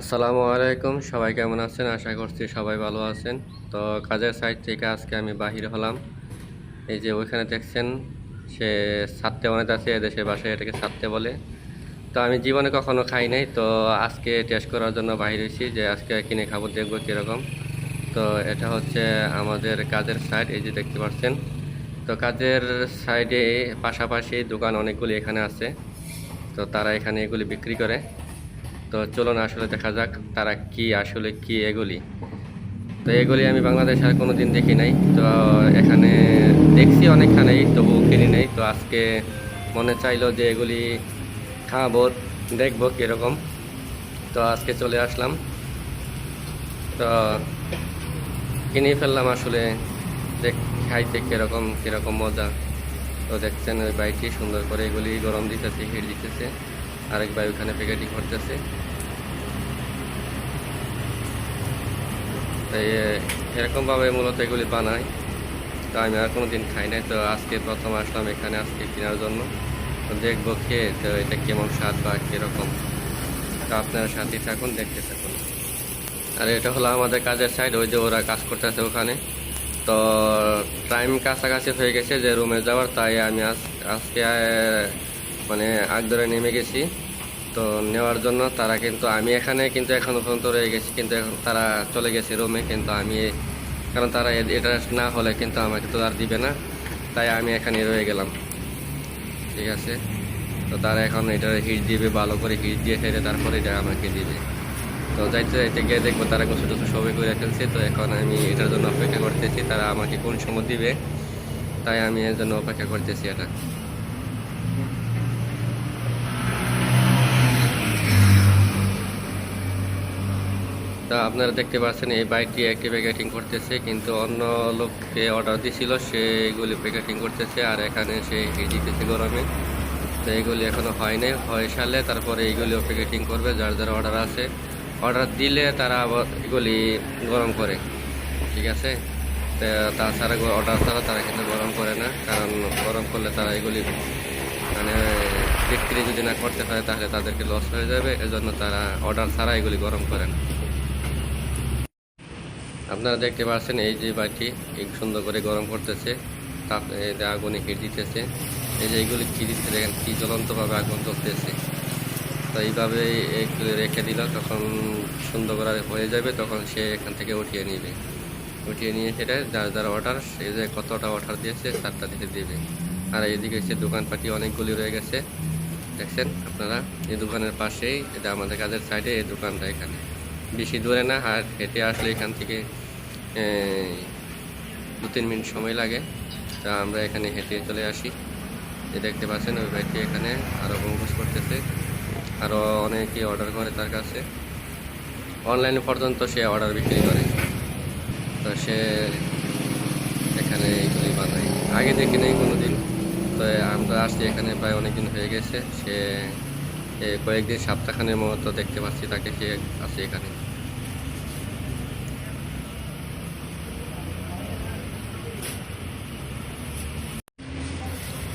আসসালামু আলাইকুম, সবাই কেমন আছেন? আশা করছি সবাই ভালো আছেন। তো কাজের সাইড থেকে আজকে আমি বাহির হলাম। এই যে ওইখানে দেখছেন, সে সাততে অনেক আছে এদেশে বাসায় এটাকে সাততে বলে। তো আমি জীবনে কখনো খাই নাই, তো আজকে টেস্ট করার জন্য বাহির হয়েছি যে আজকে কিনে খাব, দেখব কীরকম। তো এটা হচ্ছে আমাদের কাজের সাইড এই যে দেখতে পাচ্ছেন। তো কাজের সাইডে পাশাপাশি দোকান অনেকগুলি এখানে আছে। তো তারা এখানে এগুলি বিক্রি করে। তো চলুন আসলে দেখা যাক তারা কি আসলে কি এগুলি। তো এগুলি আমি বাংলাদেশে আর কোনো দিন দেখি নাই। তো এখানে দেখছি অনেকখানেই তবু কিনি নাই। তো আজকে মনে চাইলো যে এগুলি খাব, দেখব কীরকম। তো আজকে চলে আসলাম। তো কিনে ফেললাম আসলে, দেখ, খাইতে কীরকম কীরকম মজা। তো দেখছেন ওই বাইকটি সুন্দর করে এগুলি গরম দিতেছে, হিট দিতেছে। আরেক ভাই ওখানে প্যাকেটিং করতেছে। তাই এরকমভাবে মূলত এগুলি বানাই। তো আমি আর কোনো দিন খাই নাই, তো আজকে প্রথম আসলাম এখানে আজকে কেনার জন্য। তো দেখব খেয়ে তো এটা কেমন স্বাদ বা কীরকম। তো আপনারা সাথে থাকুন, দেখতে থাকুন। আর এটা হলো আমাদের কাজের সাইড ওই যে ওরা কাজ করতেছে ওখানে। তো টাইম কাছাকাছি হয়ে গেছে যে রুমে যাওয়ার, তাই আমি আজ, আজকে মানে আগ ধরে নেমে গেছি। তো নেওয়ার জন্য তারা কিন্তু আমি এখানে কিন্তু এখনও পর্যন্ত রয়ে গেছি, কিন্তু এখন তারা চলে গেছে রোমে কিন্তু আমি কারণ তারা এটা না হলে কিন্তু আমাকে তো আর দিবে না। তাই আমি এখানে রয়ে গেলাম। ঠিক আছে? তো তারা এখন এটা হিট দিবে, ভালো করে হিট দিয়ে ফেলে তারপরে এটা আমাকে দিবে। তো যাইতে যাইতে গিয়ে দেখব তারা গোসল টোসল সবাই করে ফেলছে। তো এখন আমি এটার জন্য অপেক্ষা করতেছি, তারা আমাকে কোন সময় দিবে, তাই আমি এর জন্য অপেক্ষা করতেছি এটা। তা আপনারা দেখতে পাচ্ছেন এই বাইকটি একটি প্যাকেটিং করতেছে, কিন্তু অন্য লোককে অর্ডার দিছিল সে এগুলি প্যাকেটিং করতেছে আর এখানে সে দিতেছে গরমে। তো এগুলি এখনও হয় নাই, হয় সালে তারপরে এইগুলিও প্যাকেটিং করবে, যার যার অর্ডার আছে। অর্ডার দিলে তারা আবার এগুলি গরম করে, ঠিক আছে? তাছাড়া অর্ডার ছাড়া তারা কিন্তু গরম করে না, কারণ গরম করলে তারা এগুলি মানে বিক্রি যদি না করতে পারে তাহলে তাদেরকে লস হয়ে যাবে। এজন্য তারা অর্ডার ছাড়া এগুলি গরম করে না। আপনারা দেখতে পাচ্ছেন, এই যে বাটি এই সুন্দর করে গরম করতেছে। তাপ আগুনে হিট দিতেছে, এই যে এইগুলি কী দিচ্ছে দেখেন কী জ্বলন্তভাবে আগুন জ্বলতেছে। তো এইভাবে এগুলো রেখে দিল তখন সুন্দর করে হয়ে যাবে, তখন সে এখান থেকে উঠিয়ে নেবে। উঠিয়ে নিয়ে সেটা যার যার অর্ডার সে যে কতটা অর্ডার দিয়েছে, তারটা দিতে দেবে। আর এইদিকে সে দোকানপাটি অনেকগুলি রয়ে গেছে। দেখছেন আপনারা, এই দোকানের পাশেই, এটা আমাদের কাজের সাইডে এই দোকানটা এখানে। বেশি দূরে না, আর হেঁটে আসলে এখান থেকে দু তিন মিনিট সময় লাগে। তা আমরা এখানে হেঁটে চলে আসি। যে দেখতে পাচ্ছেন, ওই ভাইটি এখানে আরও বঙ্কুশ করতেছে। আরও অনেকে অর্ডার করে তার কাছে। অনলাইনে পর্যন্ত সে অর্ডার বিক্রি করে। তো সে এখানে এইগুলি বানায়। আগে দেখি নেই কোনো দিন তো আমরা আসছি এখানে প্রায় অনেক দিন হয়ে গেছে। সে কয়েকদিন সপ্তাহখানের মতো দেখতে পাচ্ছি তাকে। সে আছে এখানে।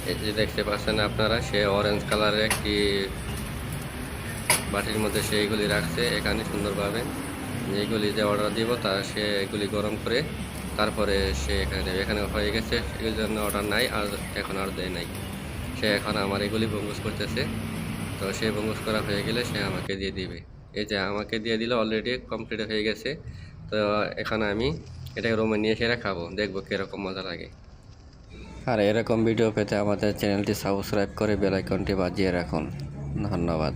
এই যে দেখতে পাচ্ছেন আপনারা, সে অরেঞ্জ কালারের একটি বাটির মধ্যে সে এগুলি রাখছে, এখানে সুন্দরভাবে। যেগুলি যে অর্ডার দিব, তা সে এগুলি গরম করে তারপরে সে এখানে দেবে। এখানে হয়ে গেছে সেগুলির জন্য অর্ডার নাই, আর এখন আর দেয় নাই। সে এখন আমার এগুলি বঙ্গুস করতেছে। তো সে বঙ্গুস করা হয়ে গেলে সে আমাকে দিয়ে দিবে। এই যে আমাকে দিয়ে দিলে অলরেডি কমপ্লিট হয়ে গেছে। তো এখন আমি এটাকে রুমে নিয়ে এসে খাব, দেখব কীরকম মজা লাগে। আর এরকম ভিডিও পেতে আমাদের চ্যানেলটি সাবস্ক্রাইব করে বেলাইকনটি বাজিয়ে রাখুন। ধন্যবাদ।